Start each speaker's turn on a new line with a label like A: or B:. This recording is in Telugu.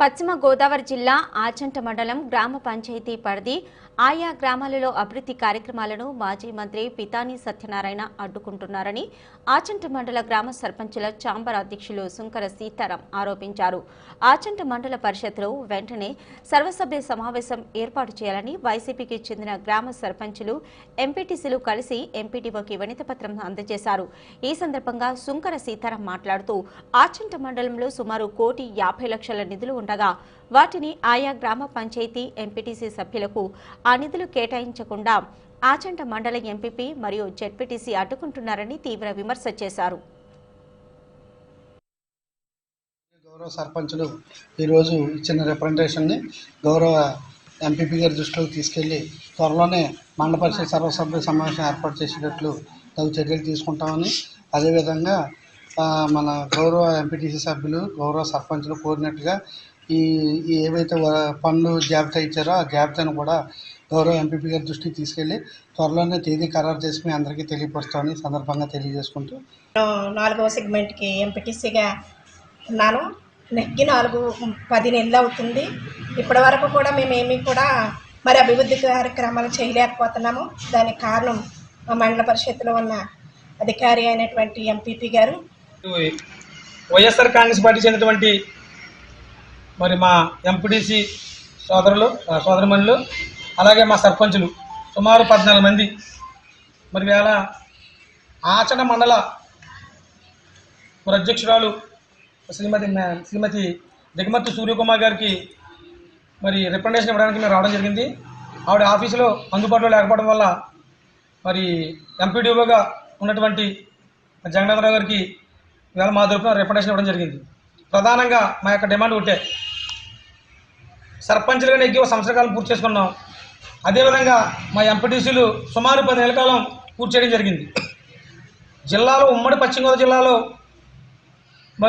A: పశ్చిమ గోదావరి జిల్లా ఆచంట మండలం గ్రామ పంచాయతీ పరిధి ఆయా గ్రామాలలో అభివృద్ధి కార్యక్రమాలను మాజీ మంత్రి పితాని సత్యనారాయణ అడ్డుకుంటున్నారని ఆచంట మండల గ్రామ సర్పంచుల ఛాంబర్ అధ్యక్షులు సుంకర సీతారాం ఆరోపించారు. ఆచంట మండల పరిషత్లో వెంటనే సర్వసభ్య సమావేశం ఏర్పాటు చేయాలని వైసీపీకి చెందిన గ్రామ సర్పంచులు ఎంపీటీసీలు కలిసి ఎంపీటీఓకి వినతిపత్రం అందజేశారు. ఈ సందర్భంగా సుంకర సీతారాం మాట్లాడుతూ ఆచంట మండలంలో సుమారు కోటి యాభై లక్షల నిధులు ఉండగా వాటిని ఆయా గ్రామ పంచాయతీ ఎంపీటీసీ సభ్యులకు ఆ నిధులు కేటాయించకుండా ఆచంట మండల ఎంపీపీ మరియు జెడ్పీటీసీ అడ్డుకుంటున్నారని తీవ్ర విమర్శ చేశారు.
B: గౌరవ సర్పంచులు ఈరోజు ఇచ్చిన రిప్రజెంటేషన్ని గౌరవ ఎంపీపీ గారి దృష్టిలోకి తీసుకెళ్ళి త్వరలోనే మండల పరిషత్ సర్వసభ్య సమావేశం ఏర్పాటు చేసేటట్లు తగు చర్యలు తీసుకుంటామని అదేవిధంగా మన గౌరవ ఎంపీటీసీ సభ్యులు గౌరవ సర్పంచులు కోరినట్టుగా ఈ ఏవైతే పనులు జాబితా ఇచ్చారో ఆ జాబితాను కూడా గౌరవ ఎంపీపీ గారి దృష్టికి తీసుకెళ్ళి త్వరలోనే తేదీ ఖరారు చేసి మీ అందరికీ తెలియపరుస్తామని సందర్భంగా తెలియజేసుకుంటూ.
C: నేను నాలుగవ సెగ్మెంట్కి ఎంపీటీసీగా ఉన్నాను. నెగ్గి నాలుగు పది నెలలు అవుతుంది. ఇప్పటి వరకు కూడా మేమేమీ కూడా మరి అభివృద్ధి కార్యక్రమాలు చేయలేకపోతున్నాము. దానికి కారణం మా మండల పరిషత్లో ఉన్న అధికారి అయినటువంటి ఎంపీపీ గారు.
D: వైఎస్ఆర్ కాంగ్రెస్ పార్టీ చెందినటువంటి మరి మా ఎంపీటీసీ సోదరులు సోదరమణులు అలాగే మా సర్పంచులు సుమారు పద్నాలుగు మంది. మరి వేళ ఆచరణ మండల మరి అధ్యక్షురాలు శ్రీమతి శ్రీమతి దిగమతి సూర్యకుమార్ గారికి మరి రిప్రజెంటేషన్ ఇవ్వడానికి మేము రావడం జరిగింది. ఆవిడ ఆఫీసులో అందుబాటులో లేకపోవడం వల్ల మరి ఎంపీడీఓగా ఉన్నటువంటి జగన్నాథరావు గారికి ఇవాళ మా తరపున రిప్రజెంటేషన్ ఇవ్వడం జరిగింది. ప్రధానంగా మా యొక్క డిమాండ్ ఒకటే. సర్పంచ్లుగా నెగ్గి ఒక సంవత్సర కాలం పూర్తి చేసుకున్నాం. అదేవిధంగా మా ఎంపీటీసీలు సుమారు పది నెలల కాలం పూర్తి చేయడం జరిగింది. జిల్లాలో ఉమ్మడి పశ్చిమ గోదావరి జిల్లాలో